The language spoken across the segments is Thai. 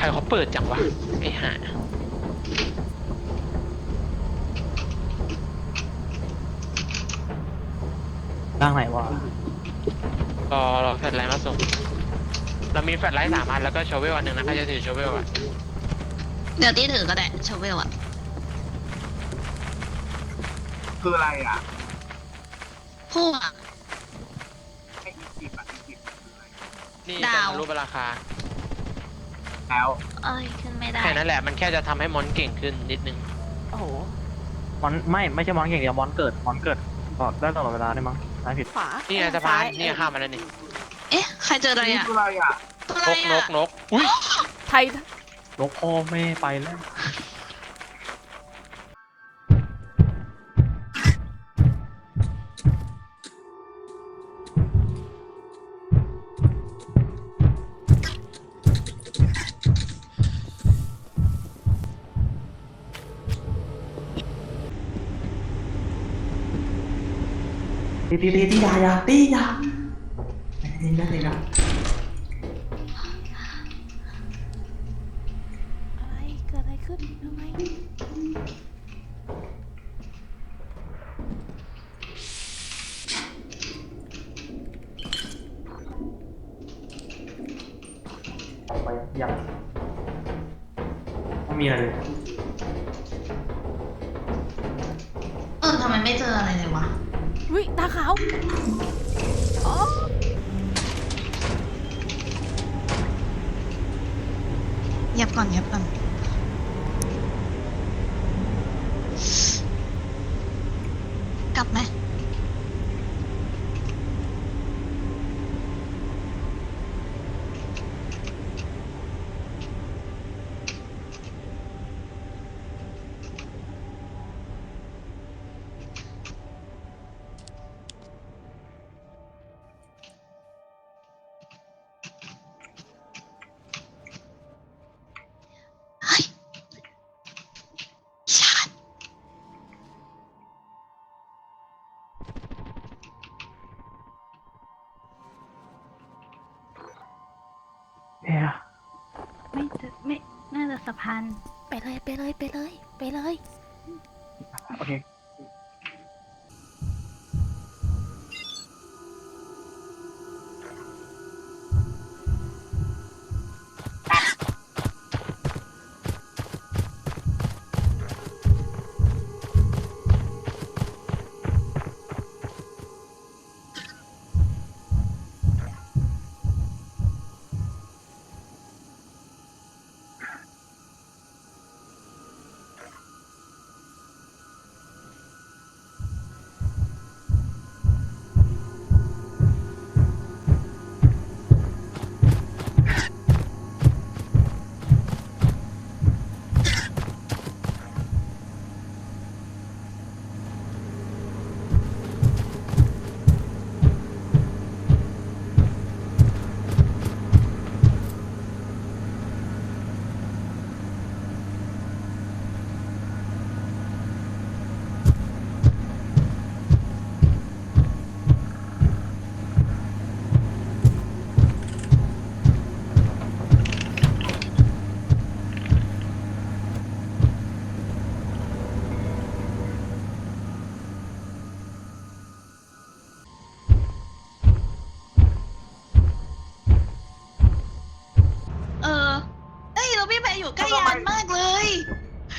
ใครเขาเปิดจังวะ ไอ้ห่าร่างไหนวะรอรอแฟลชไลท์มาส่ง เรามีแฟลชไลท์สามอันแล้วก็โชเวลอันหนึ่งนะใครจะถือโชเวลอะเดี๋ยวที่ถือก็ได้โชเวลอะคืออะไรอะพวก ไอ้อีกิปอะอีกิปคืออะไรนี่ดาวจะรู้ราคา แล้วเอ้ยขึ้นไม่ได้แค่นั้นแหละมันแค่จะทำให้มอนเก่งขึ้นนิดนึงโอ้โหมอนไม่ไม่ใช่มอนอย่างเดียวมอนเกิดมอนเกิดตลอดได้ตลอดเวลาได้มั้งไม่ผิดขวานี่ไงเอ้ยสะพานซ้ยนี่ไงข้ามมาแล้วนี่เอ๊ะใครเจออะไรนี่อะคืออะไรอะตัวอะไรนกนอะกนกอุ้ยไทยลกพ่อแม่ไปแล้ว ตีตีตีตียายาตียาตีนะตีนะอะไรเกิดอะไรขึ้นทำไมออกไปยังไม่มีอะไรเลย พานไปเลยไปเลยไปเลย ไปเลย โอเค อยู่ใกล้ยานมากเลย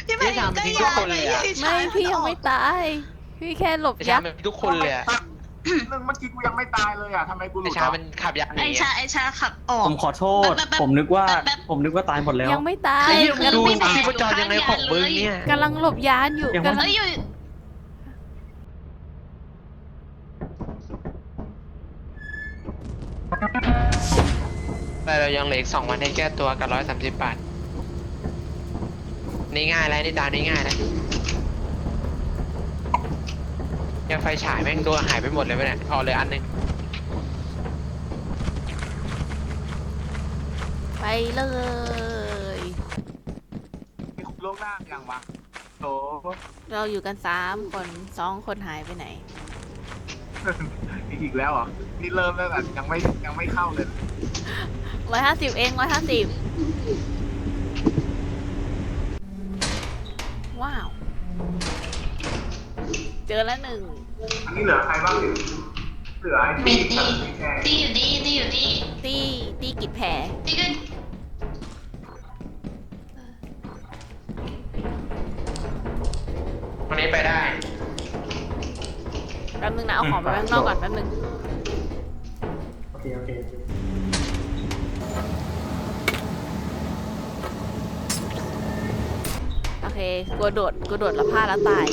พี่แพรอยู่ใกล้ยานเลยไม่พี่ยังไม่ตาย พี่แค่หลบไอ้ชายักษ์ มันมีทุกคนเลยอะเรื่องเมื่อกี้กูยังไม่ตายเลยอะทำไมกูหลุไอ้ดชาอะมันขับยักษ์หไอนีชาอะ ไอชาขับออก ผมขอโทษ แป๊บแป๊บผมนึกว่า แป๊บแป๊บ ผมนึกว่าตายหมดแล้ว ยังไม่ตายเฮ้ยดูพี่แพรชีพจรยังไงของมึงเนี่ย กำลังหลบยานอยู่ยังไม่ กำลังเอ้ยอยู่แต่เรายังเหลืออีกสองวันให้แก้ตัวกับร้อยสามสิบบาท นี่ง่ายแล้วนี่ตานี่ง่ายแล้วยังไฟฉายแม่งโดนหายไปหมดเลยไปเนี่ยพอเลยอันหนึงไปเลย มีคุกโลกหน้าอย่างวะโตเราอยู่กันสามคนสองคนหายไปไหน อีกแล้วเหรอ นี่เริ่มแล้วแต่ยังไม่ยังไม่เข้าเลย ร้อยห้าสิบเองร้อยห้าสิบ เจอแล้วหนึ่งอันนี้เหลือใครบ้างเนี่ยเหลือไอ้มีที่ตีกับพี่แทนตีอยู่นี่ตีอยู่นี่ตีตีกิดแผลตีกันวันนี้ไปได้ แป๊บนึงนะเอาของไปไว้ข้างนอกก่อนแป๊บนึงโอเคโอเคโอเคโอเคกูโดดกูโดดแล้วพลาดแล้วตาย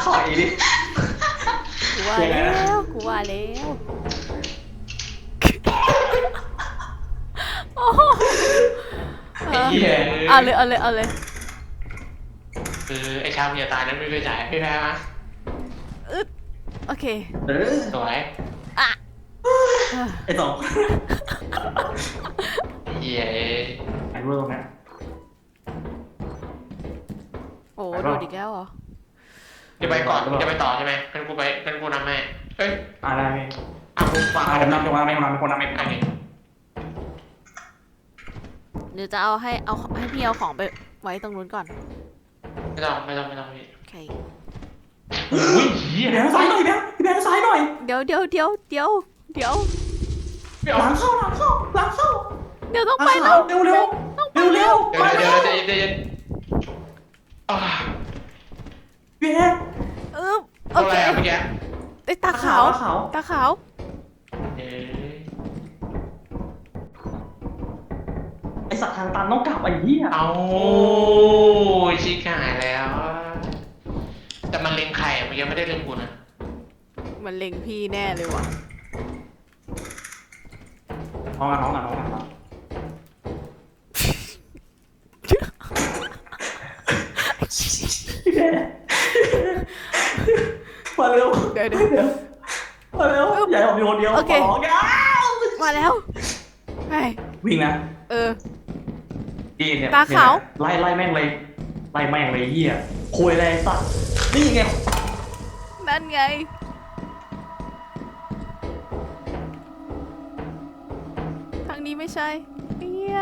ยังไงนะขออีกดิ กูว่ายังไงแล้นะ วกูว่าแล้วโอ้โหเออเหี้ยเอาเลยเอาเลยเอาเลยคือไอ้ชาวเมียตายนั้นไม่เคยจ่ายพี่แพ้มาอึดโอเคเออสวยอะเออไอ้สองเหี้ยไอ้เรื่องเนี้ยโอ้ไปโดเปล่าดอีกแล้วเหรอ จะไปก่อนจะไปต่อใช่ไหมกันกูไปกันกูนำให้เอ้ยอะไรอะกูฟังอะผมนำผมนำไม่ผมนำเป็นคนนำเองอันนี้เดี๋ยวจะเอาให้เอาให้พี่เอาของไปไว้ตรงนู้นก่อนไม่ต้องไม่ต้องไม่ต้องพี่โอเคอุ้ยเหี้ยพี่แบงค์ซ้ายหน่อยพี่แบงค์พี่แบงค์ซ้ายหน่อยเดี๋ยวเดี๋ยวเดี๋ยวเดี๋ยวเดี๋ยวไม่เอาหลังเข้าหลังเข้าหลังเข้าเดี๋ยวต้องหลังไปเข้าแล้วเร็วเร็วเร็วเร็วเดี๋ยวเดี๋ยวเดี๋ยวใจเย็นใจเย็นอ่าพี่แบงค์ อึ๊บโอตัวอะเคไรอะเมื่อกี้ไอ้ยตาขาว ตาขาวตาขาว เอ๊ะไอสัตว์ทางตันต้องกลับไอ้เหี้ยเอาชิคหายแล้วแต่มันเล็งไข่อะมันยังไม่ได้เล็งกูนะมันเล็งพี่แน่เลยว่ะ น้องอะน้องอะน้องอะน้อง มาเร็วเดี๋ยวเดี๋ยวเดี๋ยว มาเร็วอย่าให้ผมมีคนเดียวโอเคขอย่ามาแล้วไปวิ่งนะเออพี่เนี่ยตาขาวไล่ไล่แม่งเลย ไล่แม่งเลยเหี้ยคุยอะไรสัตว์นี่ไงนั่นไง ทางนี้ไม่ใช่เฮีย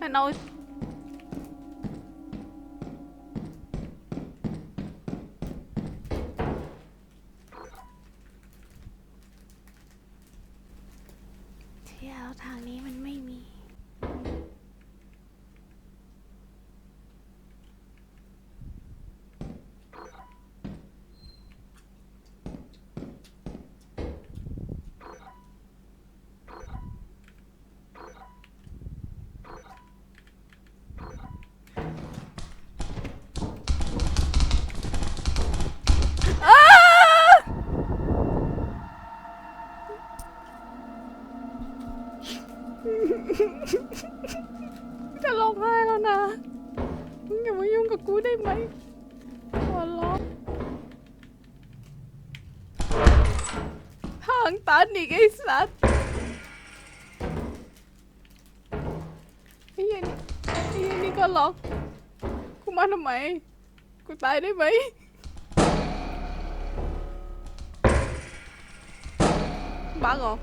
นั่นเอา ที่ยวทางนี้มันไม่มี อีกไอ้สัตว์ไอ้เหี้ยนี่ไอ้เหี้ยนี่ก็ล็อก กูมาทำไม กูตายได้ไหมบังเหรอ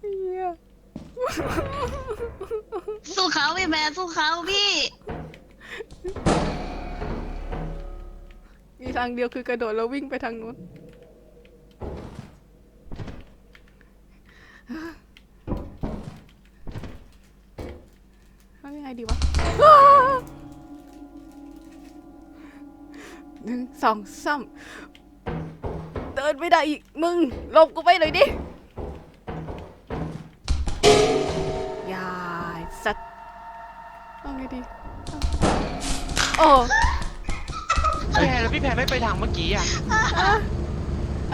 เฮียสู้เขาพี่แมนสู้เขาพี่ มีทางเดียวคือกระโดดแล้ววิ่งไปทางนู้น ทำยังไงดีวะอ้าหนึ่งสองสามเดินไม่ได้อีก มึงหลบกูไปหน่อยดิอย่าไอ้สัตว์เอาไงดีเอาโอ้พี่แพ้แล้วพี่แพ้ไม่ไปทางเมื่อกี้อะ อะ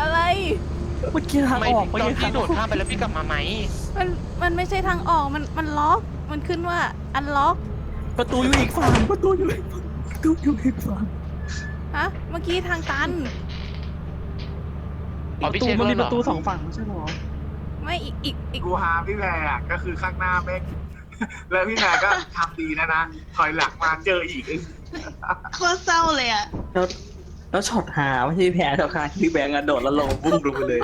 อะไร เมื่อกี้ทางทำไมออกตอนที่โดดข้ามไปแล้วพี่กลับมาไหมมันมันไม่ใช่ทางออกมันมันล็อก มันขึ้นว่าอันล็อกประตูอยู่อีกฝั่งประตูอยู่อีกฝั่งประตูอยู่อีกฝั่งฮะเมื่อกี้ทางตัน อ๋อพี่ตูเช็คมันแล้วมีเหปรอระตูสองฝั่งไม่ใช่เหรอไม่อีกอีกอีกกูหาพี่แพรอะก็คือข้างหน้าแม่งแล้วพี่แพรก็ทำดีนะนะถอยหลังมาเจออีกโคตรเศร้าเลยอะแล้ว แล้วช็อตหาไม่ใช่แพ้ช็อตหาที่แบงก์อะโดดแล้วลงบุ้งลงไปเลย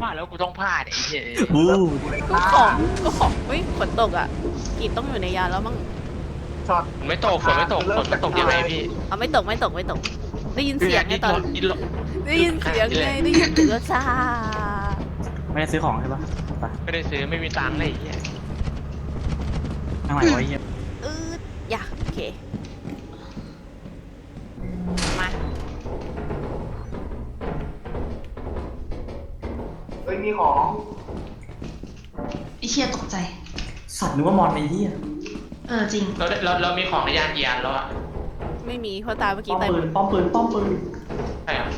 ว่าแล้วกูต้องพลาดไอ้เหี้ยบูก็ของก็ของเฮ้ยฝนตกอะกีดต้องอยู่ในยานแล้วมั้งช็อตฝนไม่ตกฝนไม่ตกฝนไม่ตกยังไงพี่เอาไม่ตกไม่ตกไม่ตก ได้ยินเสียงไงตอนดิ้นรนได้ยินเสียงไงได้ยินเสียงชาไม่ได้ซื้อของใช่ปะไปไม่ได้ซื้อไม่มีตังค์เลยไอ้เหี้ยทางไหนวะไอ้เหี้ย ฮ้ยมีของไอเชียตกใจ สัตว์นึกว่ามอนไอ้เหี้ยเออจริง เราได้เราเรามีของในยานกี่อันแล้วอะไม่มีเพราะตาเมื่อกี้ป้อมตายหมปืดนป้อมปืนป้อมปืนใช่เหรอ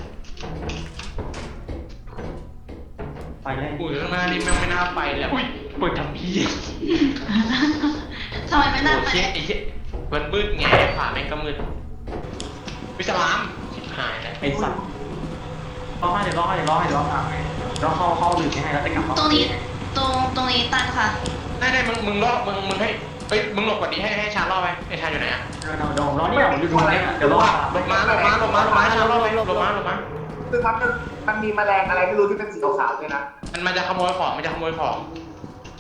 ไปเลยอุ้ยข้างหน้านี่แม่งไม่น่าไปแล้วอุ้ยเปิดทำพี่ทำไมไม่น่าโอ้ไปเชี่ยไอ้เหี้ยมันมืดไงผ่าแม่งก็มืดวิสลามชิบหายแล้วไอ้สัตว์ร้องไห้เดี๋ยวร้องไห้เดี๋ยวร้องไห้เดี๋ยวร้องไห้ เดี๋ยวเข้าเข้าดื่มให้แล้วจะกลับตรงนี้ตรงตรงนี้ตันค่ะ ได้ได้มึงมึงรอบมึงมึงให้เอ้ยมึงหลบก่อนดีให้ให้ชาร์ลรอบไปไอ้ชาร์อยู่ไหนอะเดี๋ยวเดี๋ยวร้องนี่ผมอยู่ตรงนี้เดี๋ยวร้องหลบมาหลบมาหลบมาหลบมาชาร์ลรอบไปหลบมาหลบมาคือมันมันมีแมลงอะไรไม่รู้ที่เป็นสีขาวๆด้วยนะมันมันจะขโมยของมันจะขโมยของ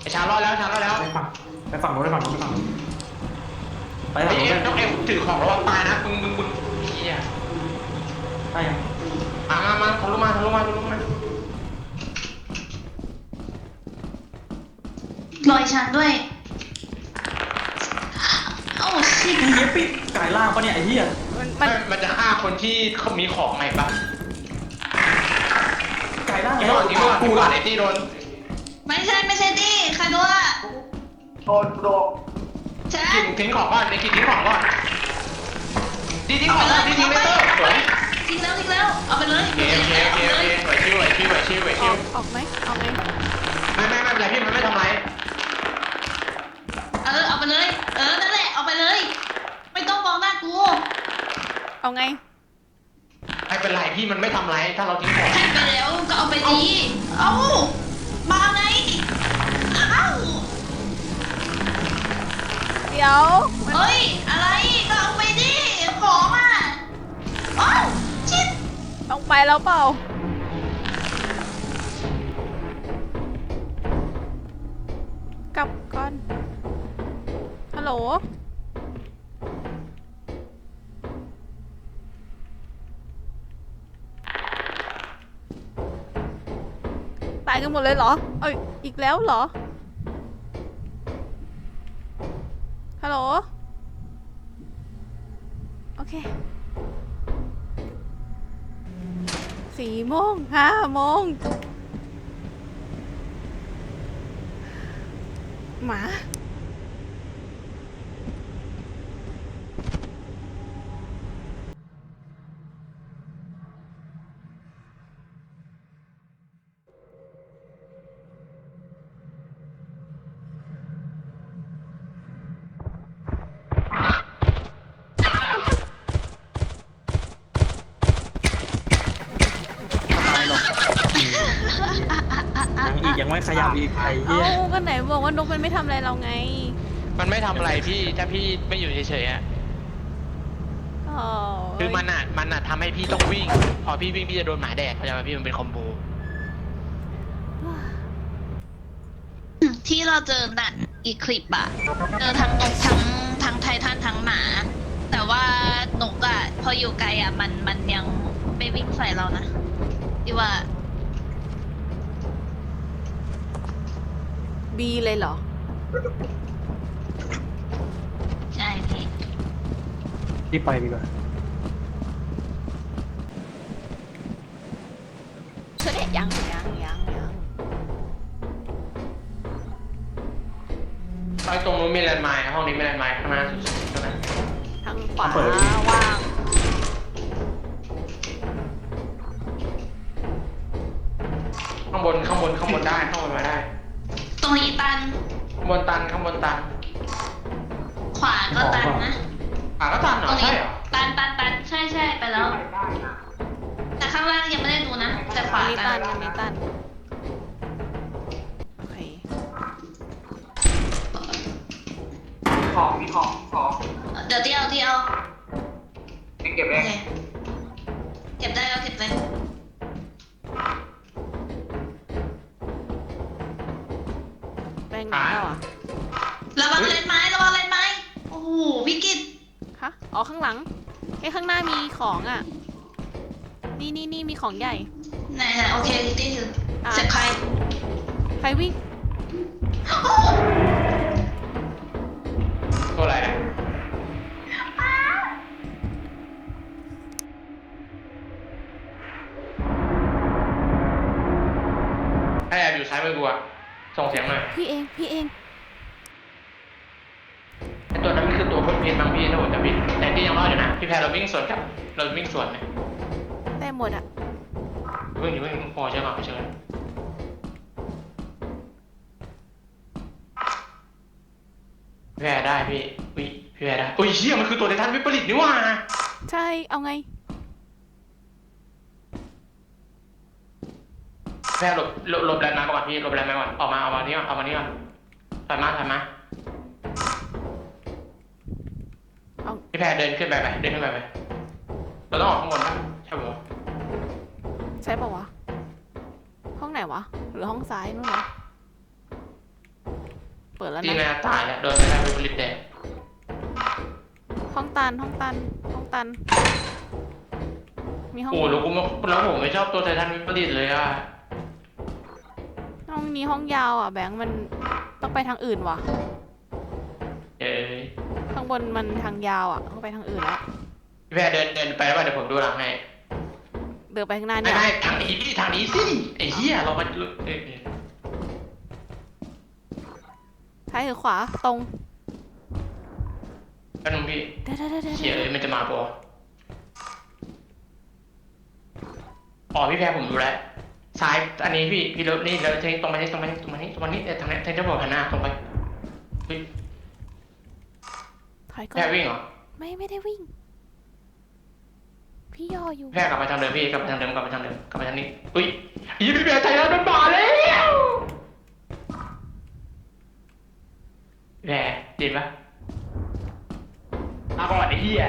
ไอ้ชาร์ลรอดแล้วชาร์ลรอดแล้วไปฝั่งไปฝั่งโน้นไปฝั่งโน้นไปฝั่งโน้นไปไอ้ฝั่งโน้เอ็มนต้องเอ็มถือของระวังตายนะมึงมึงมึงเฮียได้ยังมามามาทะลุมาทะลุมาทะลุมา รอยชันด้วยโอ้ชิบไอ้เหี้ยปิดกายล่างปะเนี่ยไอ้เหี้ยมันมัมันนมันจะฆ่าคนที่เขามีของไหมปะกายล่างยิงก่อนยิงก่อนยิงก่อนไอ้ที่โดนไม่ใช่ไม่ใช่ดิใครด้วยโดนโดนใช่ทิ้งทิ้งของก่อนไอ้กินทิ้งของก่อนดีทิ้งของก่อนดีทิ้งเลเตอร์สวยทิ้งแล้วทิ้งแล้วเอาไปเลยโอเคโอเคโอเคโอเคไหวชิวไหวชิวไหวชิวไหวอชิอวกออกไหมออกไหมไม่ไม่ไม่เป็นไรพี่มันไม่ทำไร เออเอาไปเลย เออนั่นแหละเอาไปเลย ไม่ต้องมองหน้ากูเอาไง ไม่เป็นไรพี่มันไม่ทำไรถ้าเราทิ้งของให้ไปแล้วก็เอาไปดีเอ้ามาไงเอ้าเดี๋ยวมันเฮ้ยอะไรก็เอาไปดิของอะโอ้าวชิด ต้องไปแล้วเปล่า ตายกันหมดเลยเหรอ เอ้ยอีกแล้วเหรอ ฮัลโหล โอเค สี่โมงห้าโมงหมา ยังไม่ขยับอีกไอ้เหี้เอ้ายก็ไหนบอกว่านกมันไม่ทำอะไรเราไง มันไม่ทำอะไรพี่ถ้าพี่ไม่อยู่เฉยๆอะอ๋อคือมันอะมันอะทำให้พี่ต้องวิ่ง พอพี่วิ่งพี่จะโดนหมาแดกเข้าใจไหมพี่มันเป็นคอมโบที่เราเจอน่ะอีคลิปอะเจอทั้งนกทั้งทั้งไททันทั้งหมา แต่ว่านกอะพออยู่ไกลอะมันมันยังไม่วิ่งใส่เรานะที่ว่า บีเลยเหรอ ใช่พี่ รีบไปดีกว่าเสด็จยังยังยังยังไปตรงนู้นมีแลนด์ไมล์ห้องนี้มีแลนด์ไมล์ข้างหน้าสุดๆตรงนั้นทางขวาว่างข้างบนข้างบนข้างบนได้ข้างบนมาได้ ตรงนี้ตัน ข้าง บนตันข้างบนตันขวาก็ตันนะอะก็ตันเหรตรองนี้ใช่เหรอตันตันตันใช่ใช่ไปแล้วได้นะแต่ข้างล่างยังไม่ได้ดูนะ แต่ขอัวานนี้ตัตันนอันนี้ตันโอเคมีของมีของมีของเดี๋ยวที่เอาที่เอาเองเก็บโอเองเคเก็บได้เอาเก็บเลย เหรอระวังเลนไม้ระวังเลนไม้โอ้โหพี่กิตคะอ๋อข้างหลังให้ข้างหน้ามีของอะ นี่นี่นี่มีของใหญ่ ไหนไหนโอเคดิตตี้ะเสียใครใครวิ่ง โอ้โหเท่าไหร่ พี่เอง พี่เอง ไอตัวนั้นมันคือตัวคนเพียนบางพี่ถ้าผมจะผิดแต่ที่ยังรอดอยู่นะพี่แพรเราวิ่งสวนกับเราวิ่งสวนเนี่ยได้หมดอะเพิ่งอยู่เพิ่งพอใช่ไหมเชิญพี่แพรได้พี่อุ้ยพี่แพรได้อุ้ยเชี่ยมันคือตัวในท่านวิปริตนี่หว่า ใช่ เอาไง แพรหลบหลบหลบแรงมาก่อนพี่หลบแรงมาก่อนออกมาออกมานี่ก่อนออกมานี่ก่อนถอยมาถอยมาเอา พี่แพรเดินขึ้นไปไปเดินขึ้นไปไปเราต้องออกข้างบนนะใช่ปะใช่ปะวะ ห้องไหนวะ หรือห้องซ้ายนู่นนะเปิดแล้วที่นะนาตายแล้วโดนไม่ได้เป็นผลิตแดงห้องตัน ห้องตัน ห้องตัน มีห้อง โอ้แล้วกูไม่แล้วผมไม่ชอบตัวไททันวิปริตเลยอะ ห้องนี้ห้องยาวอะแบงค์มันต้องไปทางอื่นว่ะ เอ้ยข้างบนมันทางยาวอะต้องไปทางอื่นแล้วพี่แพรเดินเดินไปแล้วเดี๋ยวผมดูหลังให้เดินไปข้างหน้าไม่เนี่ยไม่ทางนี้พี่ทางนี้สิไอ้เหี้ยเรามาเอ้ยเอ้ยซ้ายหรือขวาตรงแป๊บนึงพี่เดี๋ยวเดี๋ยวเดี๋ยวเดี๋ยวเขียเลยมันจะมาปะวะอ๋อพี่แพรผมดูแล้ว ซ้ายอันนี้พี่พี่เลิฟนี่แล้วเทงตรงไปนี่ตรงไปนี่ตรงไปนี่ตรงไปนี่เอ้ยทางนี้ทางเจ้าบอกหันหน้าตรงไปเฮ้ยถอยก่อแพรนวิ่งเหรอไม่ไม่ได้วิ่ง พี่ย่ออยู่แพรกลับไปทางเดิมพี่กลับไปทางเดิมกลับไปทางเดิมกลับไปทางนี้อุ้ยยี่พี่แพรไทยแล้วโดนบ่าแล้วแพรดีปะมาก่อนไอ้เหี้ย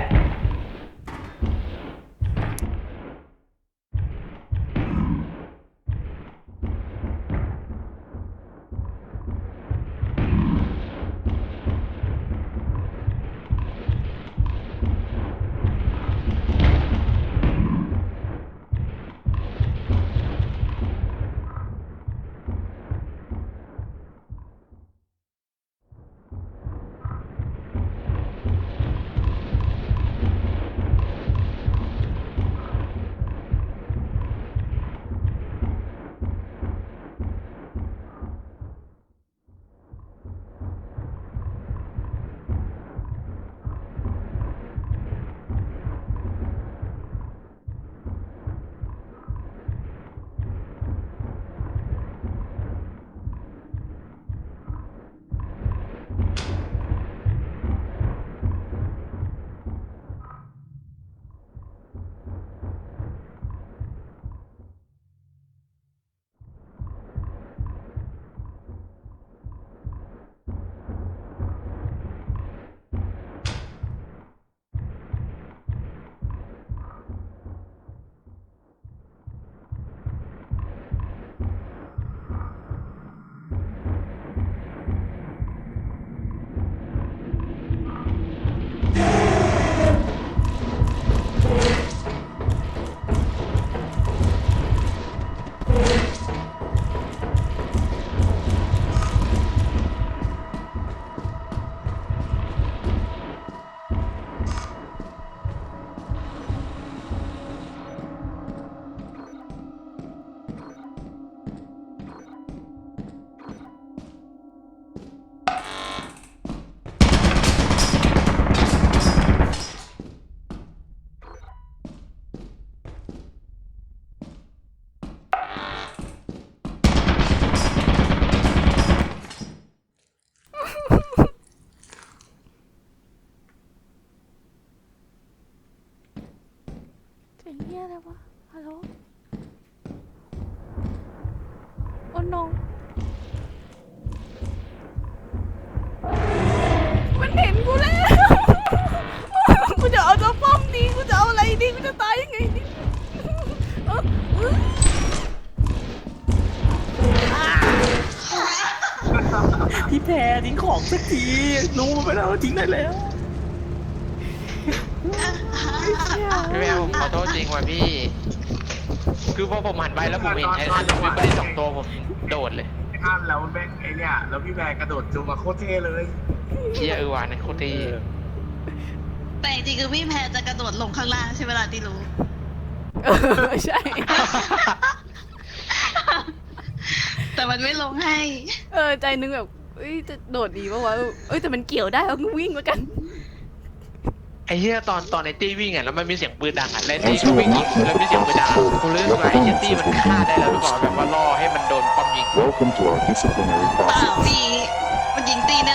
งเหี้ยอะไรวะ ฮัลโหลโอ้ no มันเห็นกูแล้ว กูจะเอาตัวป้อมดี กูจะเอาอะไรดี กูจะตายยังไงดีพี่แพรทิ้งของสักทีรู้มาไปแล้วทิ้งได้แล้ว พี่แพรผมขอโทษจริงว่ะพี่ คือพอผมหันไปแล้วผมเห็นไททันวิ่งไปได้สองตัวผมโดดเลยไม่ทันแล้วแม่งไอเนี่ยแล้วพี่แบร์กระโดดจูงมาโคตรเท่เลยเชียเออวานนโคตรดีแต่จริงๆคือพี่แพรจะกระโดดลงข้างล่างใช่เวลาที่รู้ เออใช่ แต่มันไม่ลงให้ เออใจนึงแบบเอ้ยจะโดดดีปะวะเอ้ยแต่มันเกี่ยวได้เอาวิ่งแล้วกัน ไอ้เหี้ยตอนตอนไอ้ตี้วิ่งอะแล้วมันมีเสียงปืนดังอะแล้วตี้ก็วิ่งยิงแล้วมีเสียงปืนดังอะกูเลยรู้สึกว่าไอ้เหี้ยตี้มันฆ่าได้แล้วหรือเปล่าแบบว่าล่อให้มันโดนป้อมยิง Welcome to our disciplinary เปล่า process. พี่มันยิงตีนั่น